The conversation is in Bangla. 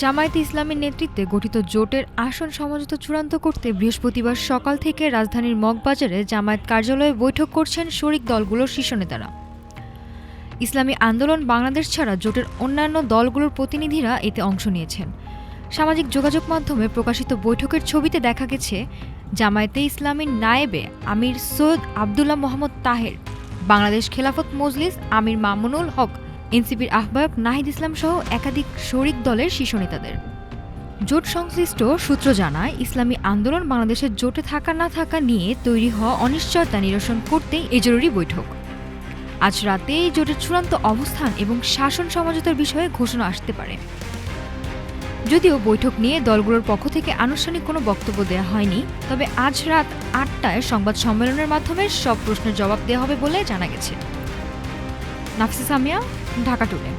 জামায়াতে ইসলামীর নেতৃত্বে গঠিত জোটের আসন সমঝোতা চূড়ান্ত করতে বৃহস্পতিবার সকাল থেকে রাজধানীর মগবাজারে জামায়াত কার্যালয়ে বৈঠক করছেন শরিক দলগুলোর শীর্ষ নেতারা। ইসলামী আন্দোলন বাংলাদেশ ছাড়া জোটের অন্যান্য দলগুলোর প্রতিনিধিরা এতে অংশ নিয়েছেন। সামাজিক যোগাযোগ মাধ্যমে প্রকাশিত বৈঠকের ছবিতে দেখা গেছে, জামায়াতে ইসলামীর নায়েবে আমির সৈয়দ আবদুল্লাহ মোহাম্মদ তাহের, বাংলাদেশ খেলাফত মজলিস আমির মামুনুল হক এনসিপির আহ্বায়ক নাহিদ ইসলাম সহ একাধিক শরিক দলের শীর্ষ নেতাদের। জোট সংশ্লিষ্ট সূত্র জানায়, ইসলামী আন্দোলন বাংলাদেশের জোটে থাকা না থাকা নিয়ে তৈরি হওয়া অনিশ্চয়তা নিরসন করতেই এই জরুরি বৈঠক। আজ রাতে জোটের চূড়ান্ত অবস্থান এবং শাসন সমঝোতার বিষয়ে ঘোষণা আসতে পারে। যদিও বৈঠক নিয়ে দলগুলোর পক্ষ থেকে আনুষ্ঠানিক কোনো বক্তব্য দেওয়া হয়নি, তবে আজ রাত আটটায় সংবাদ সম্মেলনের মাধ্যমে সব প্রশ্নের জবাব দেওয়া হবে বলে জানা গেছে। নাফসিস সামিয়া ঢাকা টুডে।